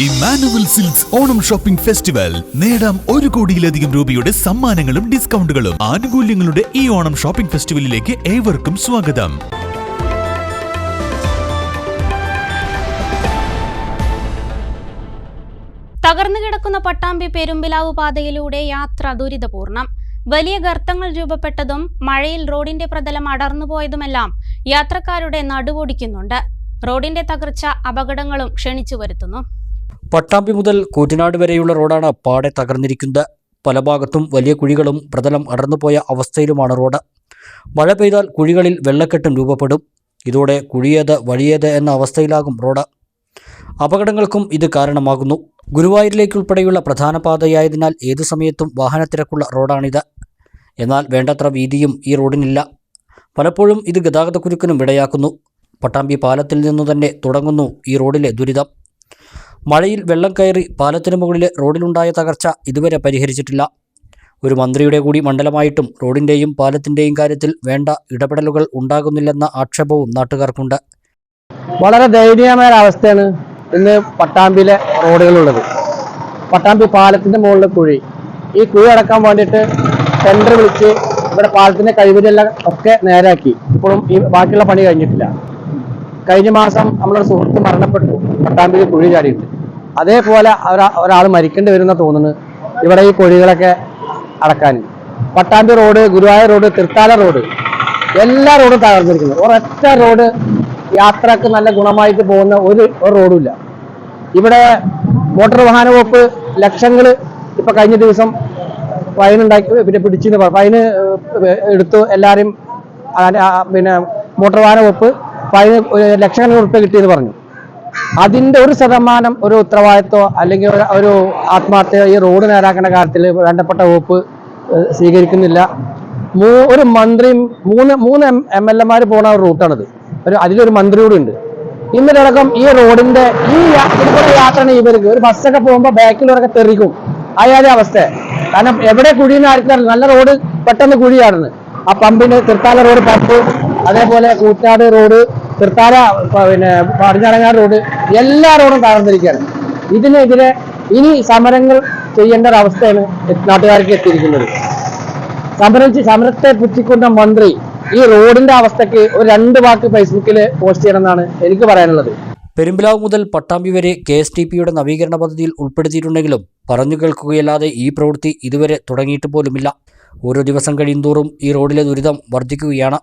Emmanuel silks Onam shopping festival നേടാം ഒരു കോടിയിലധികം രൂപയുടെ സമ്മാനങ്ങളും ഡിസ്കൗണ്ടുകളും. ആനുകൂല്യങ്ങളുടെ ഈ ഓണം ഷോപ്പിംഗ് ഫെസ്റ്റിവലിലേക്ക് ഏവർക്കും സ്വാഗതം. തകർന്നു കിടക്കുന്ന പട്ടാമ്പി പെരുമ്പിലാവ് പാതയിലൂടെ യാത്ര ദുരിതപൂർണം. വലിയ ഗർത്തങ്ങൾ രൂപപ്പെട്ടതും മഴയിൽ റോഡിന്റെ പ്രതലം അടർന്നുപോയതുമെല്ലാം യാത്രക്കാരുടെ നടുവൊടിക്കുന്നുണ്ട്. റോഡിന്റെ തകർച്ച അപകടങ്ങളും ക്ഷണിച്ചു വരുത്തുന്നു. പട്ടാമ്പി മുതൽ കൂറ്റനാട് വരെയുള്ള റോഡാണ് പാടെ തകർന്നിരിക്കുന്നത്. പല ഭാഗത്തും വലിയ കുഴികളും പ്രതലം അടർന്നുപോയ അവസ്ഥയിലുമാണ് റോഡ്. മഴ പെയ്താൽ കുഴികളിൽ വെള്ളക്കെട്ടും രൂപപ്പെടും. ഇതോടെ കുഴിയേത് വഴിയേത് എന്ന അവസ്ഥയിലാകും റോഡ്. അപകടങ്ങൾക്കും ഇത് കാരണമാകുന്നു. ഗുരുവായൂരിലേക്കുൾപ്പെടെയുള്ള പ്രധാന പാതയായതിനാൽ ഏതു സമയത്തും വാഹനത്തിരക്കുള്ള റോഡാണിത്. എന്നാൽ വേണ്ടത്ര വീതിയും ഈ റോഡിനില്ല. പലപ്പോഴും ഇത് ഗതാഗതക്കുരുക്കിനും ഇടയാക്കുന്നു പട്ടാമ്പി പാലത്തിൽ നിന്നു തന്നെ തുടങ്ങുന്നു ഈ റോഡിലെ ദുരിതം. മഴയിൽ വെള്ളം കയറി പാലത്തിനു മുകളിലെ റോഡിലുണ്ടായ തകർച്ച ഇതുവരെ പരിഹരിച്ചിട്ടില്ല. ഒരു മന്ത്രിയുടെ കൂടി മണ്ഡലമായിട്ടും റോഡിന്റെയും പാലത്തിന്റെയും കാര്യത്തിൽ വേണ്ട ഇടപെടലുകൾ ഉണ്ടാകുന്നില്ലെന്ന ആക്ഷേപവും നാട്ടുകാർക്കുണ്ട്. വളരെ ദയനീയമായ അവസ്ഥയാണ് ഇന്ന് പട്ടാമ്പിയിലെ റോഡുകളുള്ളത്. പട്ടാമ്പി പാലത്തിന്റെ മുകളിലെ കുഴി. ഈ കുഴി അടക്കാൻ വേണ്ടിയിട്ട് ടെൻഡർ വിളിച്ച് ഇവിടെ പാലത്തിന്റെ കഴിവിലെല്ലാം ഒക്കെ നേരാക്കി. ഇപ്പോഴും ഈ ബാക്കിയുള്ള പണി കഴിഞ്ഞിട്ടില്ല. കഴിഞ്ഞ മാസം നമ്മളൊരു സുഹൃത്ത് മരണപ്പെട്ടു. പട്ടാമ്പിയിൽ കുഴി ചാടിയിട്ട് അതേപോലെ ഒരാൾ മരിക്കേണ്ടി വരുന്ന തോന്നുന്നു. ഇവിടെ ഈ കുഴികളൊക്കെ അടക്കാൻ. Pattambi road Guruvayur road Thrithala road. എല്ലാ റോഡും തകർന്നിരിക്കുന്നു. ഒരൊറ്റ റോഡ് യാത്രയ്ക്ക് നല്ല ഗുണമായിട്ട് പോകുന്ന ഒരു റോഡുമില്ല. ഇവിടെ മോട്ടോർ വാഹന വകുപ്പ് ലക്ഷങ്ങൾ ഇപ്പൊ കഴിഞ്ഞ ദിവസം ഫൈൻ ഉണ്ടാക്കി പിന്നെ പിടിച്ചെന്ന് ഫൈൻ എടുത്തു എല്ലാവരും. പിന്നെ മോട്ടോർ വാഹന വകുപ്പ് ഫൈന് ലക്ഷങ്ങൾ ഉറുപ്പ് കിട്ടിയെന്ന് പറഞ്ഞു. അതിന്റെ ഒരു ശതമാനം ഒരു ഉത്തരവാദിത്വം അല്ലെങ്കിൽ ഒരു- ആത്മാർത്ഥ ഈ റോഡ് നേരാക്കേണ്ട കാര്യത്തിൽ വേണ്ടപ്പെട്ട വകുപ്പ് സ്വീകരിക്കുന്നില്ല. മൂ- ഒരു മന്ത്രിയും മൂന്ന് മൂന്ന് എം എൽ എമാർ പോണ ഒരു റൂട്ടാണിത്. ഒരു അതിലൊരു മന്ത്രി കൂടി ഉണ്ട്. ഇന്നലടക്കം ഈ റോഡിന്റെ ഈ യാ- ഇതുപോലെ യാത്ര ഇവർക്ക്. ഒരു ബസ്സൊക്കെ പോകുമ്പോൾ ബാക്കിലൊക്കെ തെറിക്കും. അയാതെ അവസ്ഥ. കാരണം എവിടെ കുഴിയെന്ന് ആർക്കും നല്ല റോഡ് പെട്ടെന്ന് കുഴിയാണെന്ന് ആ പമ്പിന് തൃത്താല റോഡ് പമ്പ് അതേപോലെ കൂറ്റാട് റോഡ് തൃത്താല പിന്നെ പടിഞ്ഞാറങ്ങാട് റോഡ് എല്ലാ റോഡും തകർന്നിരിക്കുകയാണ്. ഇതിനെതിരെ ഇനി സമരങ്ങൾ ചെയ്യേണ്ട ഒരു അവസ്ഥയാണ് നാട്ടുകാർക്ക് എത്തിയിരിക്കുന്നത്. സമരം സമരത്തെ പുറ്റിക്കൊണ്ട മന്ത്രി ഈ റോഡിന്റെ അവസ്ഥയ്ക്ക് ഒരു രണ്ട് വാക്ക് ഫേസ്ബുക്കിൽ പോസ്റ്റ് ചെയ്യണമെന്നാണ് എനിക്ക് പറയാനുള്ളത്. പെരുമ്പിലാവ് മുതൽ പട്ടാമ്പി വരെ കെ എസ് ടി പിയുടെ നവീകരണ പദ്ധതിയിൽ ഉൾപ്പെടുത്തിയിട്ടുണ്ടെങ്കിലും പറഞ്ഞു കേൾക്കുകയല്ലാതെ ഈ പ്രവൃത്തി ഇതുവരെ തുടങ്ങിയിട്ട് പോലുമില്ല. ഓരോ ദിവസം കഴിയുന്തോറും ഈ റോഡിലെ ദുരിതം വർദ്ധിക്കുകയാണ്.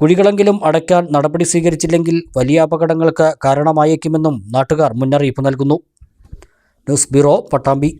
കുഴികളെങ്കിലും അടയ്ക്കാൻ നടപടി സ്വീകരിച്ചില്ലെങ്കിൽ വലിയ അപകടങ്ങൾക്ക് കാരണമായേക്കുമെന്നും നാട്ടുകാർ മുന്നറിയിപ്പ് നൽകുന്നു. News bureau Pattambi.